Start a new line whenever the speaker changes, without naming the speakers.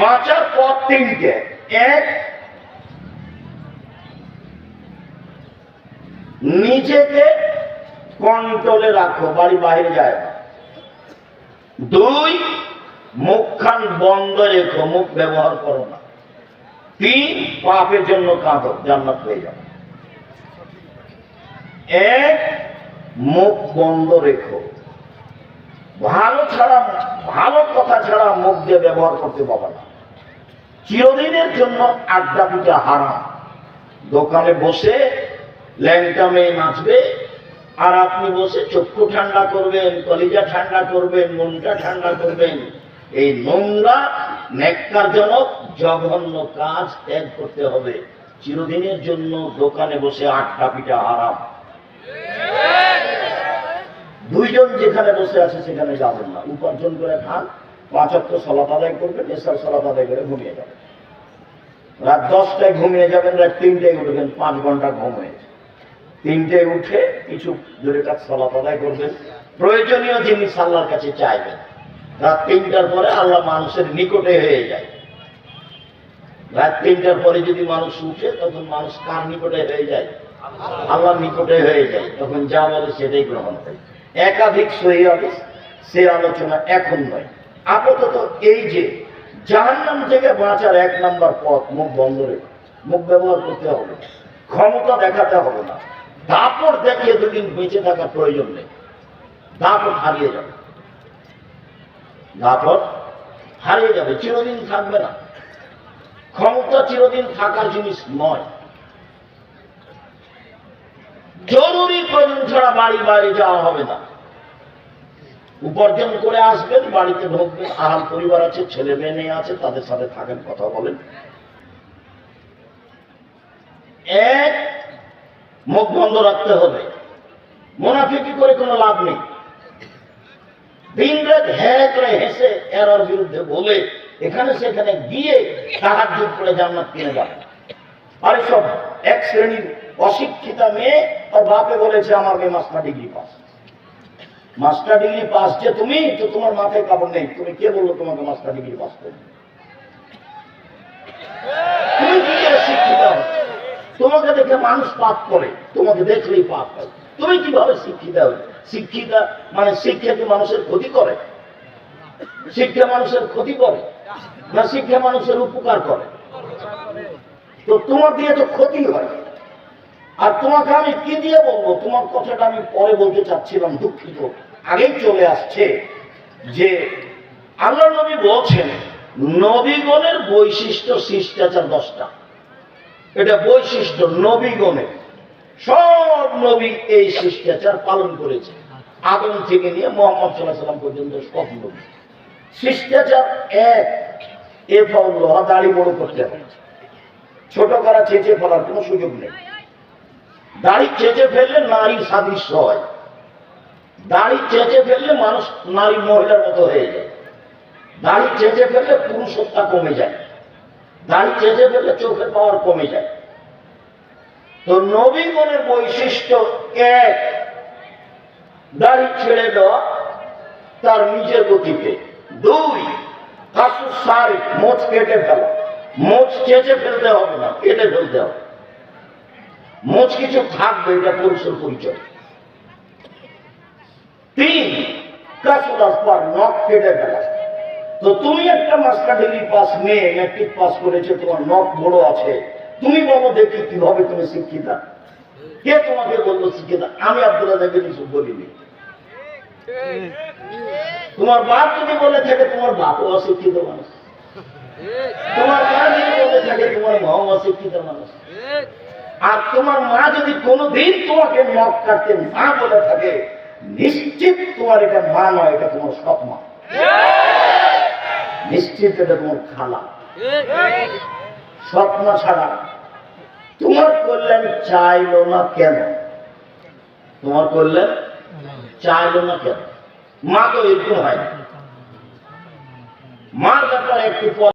বাঁচার পথ তিনটে। এক, নিজেকে কন্ট্রোলে রাখো, বাড়ি বাইরে যায় দুই, মুখখান বন্ধ রেখো, মুখ ব্যবহার করো না। তিন, পাপের জন্য কাঁদো, জান্নাত হয়ে যাবে এক, মুখ বন্ধ রেখো। ভালো ছাড়া, ভালো কথা ছাড়া মুখ দিয়ে ব্যবহার করতে পারবে না। চিরদিনের জন্য আড্ডা পিঠা হারাম। দোকানে বসে ল্যাংটা মেয়ে নাচবে, আর আপনি বসে চক্ষু ঠান্ডা করবেন, কলিজা ঠান্ডা করবেন, মনটা ঠান্ডা করবেন। এই নোংরা, ন্যাক্কারজনক, জঘন্য কাজ ত্যাগ করতে হবে। চিরদিনের জন্য দোকানে বসে আড্ডা পিঠা হারাম। দুইজন যেখানে বসে আছে সেখানে যাবেন না। উপার্জন করে খান। পাঁচ অক্ট সলাত আদায় করবেন এসব সলাত আদায় করে ঘুমিয়ে যাবেন। রাত দশটায় ঘুমিয়ে যাবেন, রাত তিনটায় উঠবেন, পাঁচ ঘণ্টা ঘুম হয়েছে তিনটায় উঠে কিছু দূরে কাজ সলাত আদায় করবেন। প্রয়োজনীয় জিনিস আল্লাহর কাছে চাইবেন। রাত তিনটার পরে আল্লাহ মানুষের নিকটে হয়ে যায়। রাত তিনটার পরে যদি মানুষ উঠে, তখন মানুষ কার নিকটে হয়ে যায়? আল্লাহর নিকটে হয়ে যায়। তখন যা বলে সেটাই গ্রহণ করে। একাধিক সহি সে আলোচনা এখন নয়। আপাতত এই যে জাহান্নাম থেকে বাঁচার এক নাম্বার পথ মুখ বন্ধ রেখে, মুখ ব্যবহার করতে হবে ক্ষমতা দেখাতে হবে না। দাপট দেখিয়ে দুদিন বেঁচে থাকার প্রয়োজন নেই। দাপট হারিয়ে যাবে। দাপট হারিয়ে যাবে, চিরদিন থাকবে না। ক্ষমতা চিরদিন থাকার জিনিস নয়। জরুরি প্রয়োজন ছাড়া বাড়ি বাইরে যাওয়া হবে না। উপার্জন করে আসবেন, বাড়িতে ঢুকবেন আরাম পরিবার আছে, ছেলে মেয়ে নিয়ে আছে, তাদের সাথে থাকেন, কথা বলেন। এক, মুখ বন্ধ রাখতে হবে। মোনাফিকি করে কোনো লাভ নেই। দিন রাত হ্যাঁ করে হেসে এরার বিরুদ্ধে বলে, এখানে সেখানে গিয়ে সাহায্য করে জান্নাত কিনে যাবে আরে সব, এক শ্রেণির অশিক্ষিতা মেয়ে আর বাপে বলেছে, আমার মেয়ে master degree pass. Master degree pass যে তুমি, তো তোমার মাথায় কাপড় নেই। তুমি কে বলল তোমাকে মাস্টার ডিগ্রি পাস করবে? তোমাকে দেখে মানুষ পাপ করে, তোমাকে দেখলেই পাপ হয়। তুমি কীভাবে শিক্ষিত হবে? শিক্ষিতা মানে শিক্ষা কি মানুষের ক্ষতি করে? শিক্ষা মানুষের ক্ষতি করে না শিক্ষা মানুষের উপকার করে? তো তোমার দিয়ে তো ক্ষতি হয়। আর তোমাকে আমি কি দিয়ে বলব? তোমার কথাটা আমি পরে বলতে চাচ্ছিলাম, দুঃখিত। আগেই চলে আসছে যে আল্লাহ নবী বলছেন, নবীগণের বৈশিষ্ট্য শিষ্টাচার দশটা। এটা বৈশিষ্ট্য নবীগণের সব নবী এই শিষ্টাচার পালন করেছে। আদম থেকে নিয়ে মোহাম্মদ সাল্লাহ সাল্লাম পর্যন্ত সব নবী। শিষ্টাচার এক। এ ফল লোহা দাড়ি বড় করতে হবে। ছোট করা চেঁচে ফেলার কোনো সুযোগ নেই। দাড়ি চেঁচে ফেললে নারী সাদৃশ্য হয়। দাড়ি চেঁচে ফেললে মানুষ নারী মহিলার মতো হয়ে যায়। দাড়ি চেঁচে ফেললে পুরুষত্বা কমে যায়। দাড়ি চেঁচে ফেললে চোখের পাওয়ার কমে যায়। তো নবীগণের বৈশিষ্ট্য এক, দাড়ি ছেড়ে দেওয়া তার নিজের গতিতে। দুই কাসু সার মোচ কেটে ফেলা। মোচ চেঁচে ফেলতে হবে না, কেটে ফেলতে হবে। মোচ কিছু থাকবে, এটা পুরুষের পরিচয়। তিন পর কেটে তো তুমি একটা ডিগ্রি পাস মেয়ে ম্যাট্রিক পাস তোমার নখ বড় আছে। তুমি বলো দেখি কীভাবে তুমি কে তোমাকে আমি আব্দুল্লাহ দেখে কিছু বলিনি। তোমার বাপ যদি বলে থাকে, তোমার বাপও অশিক্ষিত মানুষ। তোমার মা যদি বলে থাকে, তোমার মাও অশিক্ষিত মানুষ। আর তোমার মা যদি কোনোদিন তোমাকে নখ কাটতে না বলে থাকে নিশ্চিত তোমার এটা মা নয়, এটা তোমার সৎ মা নিশ্চিত এটা তোমার খালা। স্বপ্ন ছাড়া তোমার কল্যাণ চাইলো না কেন? তোমার কল্যাণ চাইলো না কেন? মা তো এরকম হয় মার ব্যাপারে একটু